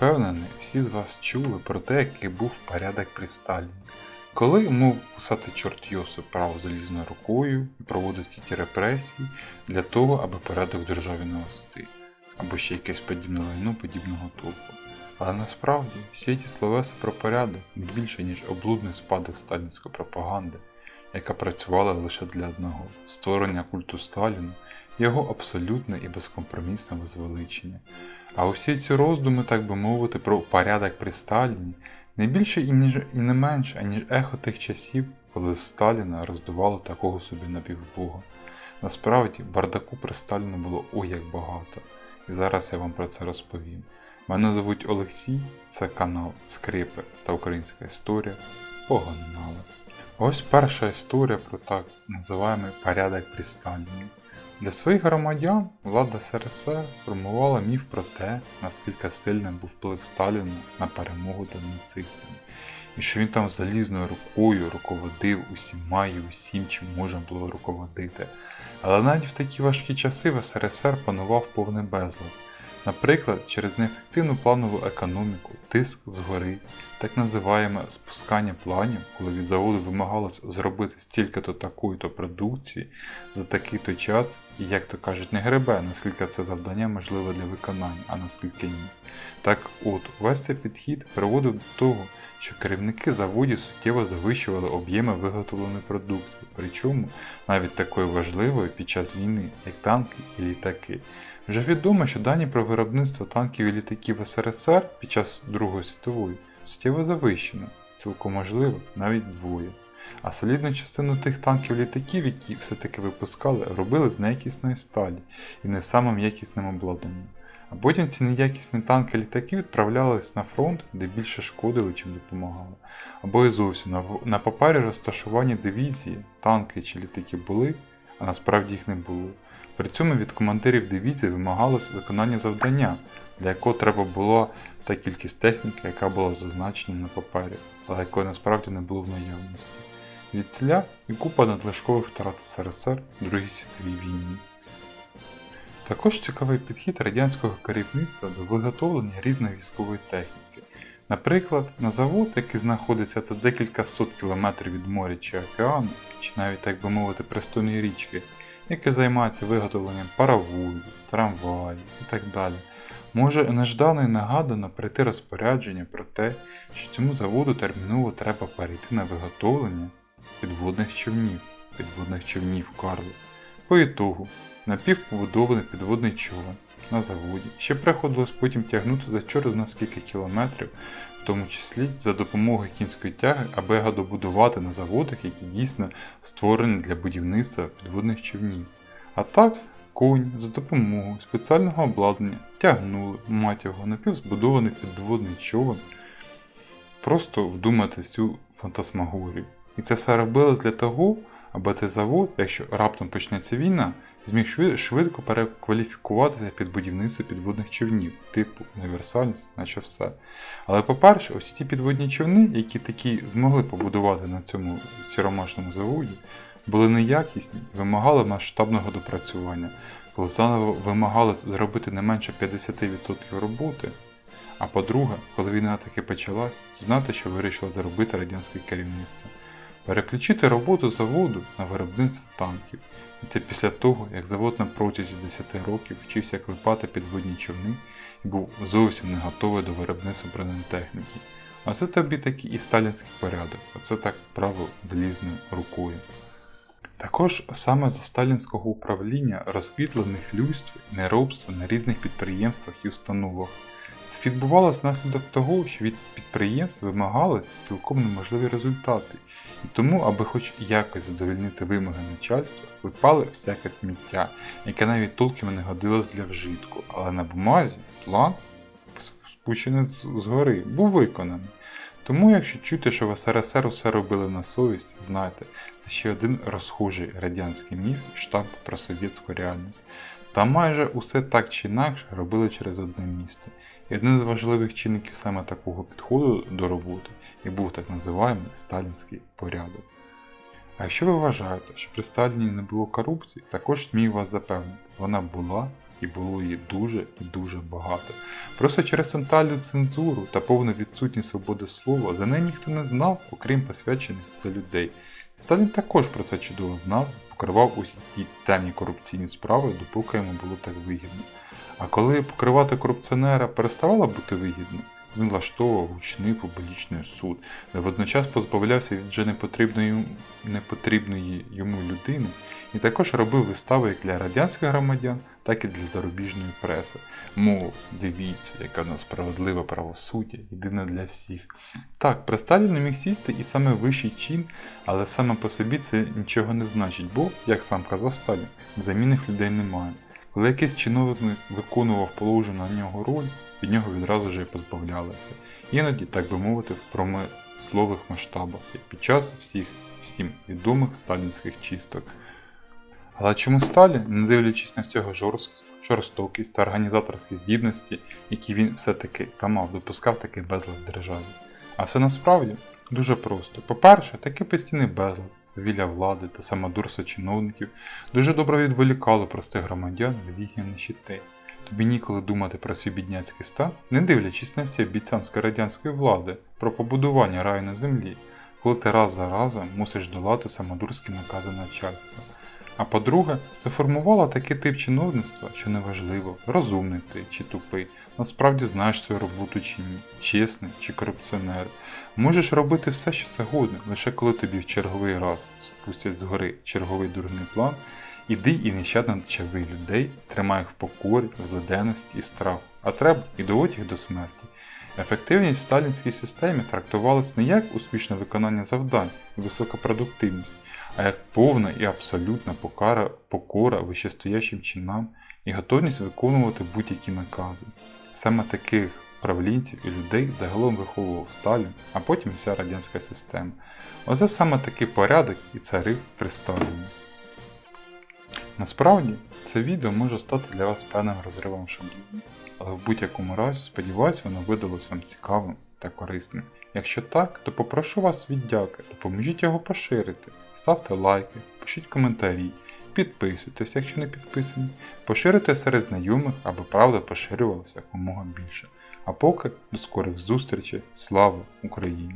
впевнений, всі з вас чули про те, який був порядок при Сталіні. Коли, мов вусатий чорт Йосип прав залізною рукою і проводив стільки репресій для того, аби порядок в державі навести, або ще якесь подібне лайно подібного толку. Але насправді всі ті словеса про порядок не більше, ніж облудний спадок сталінської пропаганди, яка працювала лише для одного створення культу Сталіну, його абсолютне і безкомпромісне возвеличення. А усі ці роздуми, так би мовити, про порядок при Сталіні не більше і, ніж, і не менше, аніж ехо тих часів, коли Сталіна роздувало такого собі напівбога. Насправді, бардаку при Сталіну було ой як багато, і зараз я вам про це розповім. Мене звуть Олексій, це канал Скрипи та Українська історія. Погнали! Ось перша історія про так називаємий порядок при Сталіні. Для своїх громадян влада СРСР формувала міф про те, наскільки сильним був вплив Сталіна на перемогу над нацистами, і що він там залізною рукою руководив усіма і усім, чим можна було руководити. Але навіть в такі важкі часи в СРСР панував повний безлад. Наприклад, через неефективну планову економіку, тиск згори, так називаємо спускання планів, коли від заводу вимагалось зробити стільки-то такої-то продукції за такий-то час, і як то кажуть, не гребе, наскільки це завдання можливе для виконання, а наскільки ні. Так от, весь цей підхід приводив до того, що керівники заводів суттєво завищували об'єми виготовленої продукції, причому навіть такої важливої під час війни, як танки і літаки. Вже відомо, що дані про виробництво танків і літаків СРСР під час Другої світової суттєво завищено, цілком можливо, навіть двоє. А солідну частину тих танків літаків, які все-таки випускали, робили з неякісної сталі і не самим якісним обладнанням. А потім ці неякісні танки літаки відправлялись на фронт, де більше шкодили, чим допомагали. Або і зовсім на, папері розташування дивізії, танки чи літаки були, а насправді їх не було. При цьому від командирів дивізії вимагалось виконання завдання, для якого треба була та кількість техніки, яка була зазначена на папері, але якої насправді не було в наявності. Від ціля і купа надлишкових втрат СРСР у Другій світовій війні. Також цікавий підхід радянського керівництва до виготовлення різної військової техніки. Наприклад, на завод, який знаходиться за декілька сот кілометрів від моря чи океану, чи навіть, так би мовити, пристойної річки, який займається виготовленням паровозів, трамваїв і так далі, може неждано і нагадано прийти розпорядження про те, що цьому заводу терміново треба перейти на виготовлення підводних човнів, підводних човнів Карло. По ітогу, напівпобудований підводний човен на заводі, ще приходилось потім тягнути за чорт на скільки кілометрів, в тому числі за допомогою кінської тяги, аби його добудувати на заводах, які дійсно створені для будівництва підводних човнів. А так, конь за допомогою спеціального обладнання тягнули, мать його, напівзбудований підводний човен. Просто вдумати цю фантасмагорію. І це все робилось для того, аби цей завод, якщо раптом почнеться війна, зміг швидко перекваліфікуватися під будівництво підводних човнів, типу універсальність, наче все. Але по-перше, усі ті підводні човни, які такі змогли побудувати на цьому сіромашному заводі, були неякісні, вимагали масштабного допрацювання, коли заново вимагалось зробити не менше 50% роботи. А по-друге, коли війна таки почалась, знати, що вирішило зробити радянське керівництво. Переключити роботу заводу на виробництво танків. І це після того, як завод на протязі 10 років вчився клепати підводні човни і був зовсім не готовий до виробництва бронетехніки. А це тобі такий і сталінський порядок, оце так право залізною рукою. Також саме за сталінського управління розквітло нехлюйство і неробство на різних підприємствах і установах. Це відбувалося внаслідок того, що від підприємств вимагались цілком неможливі результати, і тому, аби хоч якось задовольнити вимоги начальства, клепали всяке сміття, яке навіть толком не годилось для вжитку, але на бумазі план, спущений згори, був виконаний. Тому, якщо чути, що в СРСР усе робили на совість, знайте, це ще один розхожий радянський міф штамп про совєтську реальність. Там майже усе так чи інакше робили через одне місце. І один з важливих чинників саме такого підходу до роботи і був так називаємий сталінський порядок. А якщо ви вважаєте, що при Сталіні не було корупції, також смію вас запевнити, вона була і було її дуже і дуже багато. Просто через тотальну цензуру та повну відсутність свободи слова за неї ніхто не знав, окрім посвячених це людей. Сталін також про це чудово знав, покривав усі ті темні корупційні справи, допоки йому було так вигідно. А коли покривати корупціонера переставало бути вигідно, він влаштовував гучний публічний суд, водночас позбавлявся від вже непотрібної, непотрібної йому людини і також робив вистави як для радянських громадян, так і для зарубіжної преси. Мов, дивіться, яка нас справедливе правосуддя, єдине для всіх. Так, при Сталіну міг сісти і саме вищий чин, але саме по собі це нічого не значить, бо, як сам казав Сталін, замінних людей немає. Коли якийсь чиновник виконував положену на нього роль, від нього відразу ж і позбавлялися. Іноді, так би мовити, в промислових масштабах, як під час всіх всім відомих сталінських чисток. Але чому Сталін, не дивлячись на цього жорсткість, жорстокість та організаторські здібності, які він все-таки та мав, допускав такий безлад в державі? А все насправді дуже просто. По-перше, такий постійний безлад, свавілля влади та самодурство чиновників дуже добре відволікало простих громадян від їхньої нищети. Тобі ніколи думати про свій бідняцький стан, не дивлячись на всі обіцянської радянської влади про побудування раю на землі, коли ти раз за разом мусиш долати самодурські накази начальства. А по-друге, це формувало такий тип чиновництва, що неважливо, розумний ти чи тупий, насправді знаєш свою роботу чи ні, чесний чи корупціонер. Можеш робити все, що завгодно, лише коли тобі в черговий раз спустять згори черговий дурний план, іди і нещадно чави людей, тримай їх в покорі, злиденності і страху, а треба і доводь їх до смерті. Ефективність в сталінській системі трактувалась не як успішне виконання завдань і висока продуктивність, а як повна і абсолютна покара, покора вищестоящим чинам і готовність виконувати будь-які накази. Саме таких правлінців і людей загалом виховував Сталін, а потім вся радянська система. Оце саме такий порядок і царив при Сталіні. Насправді, це відео може стати для вас певним розривом шаблону, але в будь-якому разі сподіваюсь, воно видалось вам цікавим та корисним. Якщо так, то попрошу вас віддяки, допоможіть його поширити, ставте лайки, пишіть коментарі, підписуйтесь, якщо не підписані, поширюйте серед знайомих, аби правда поширювалася якомога більше. А поки до скорих зустрічей, слава Україні!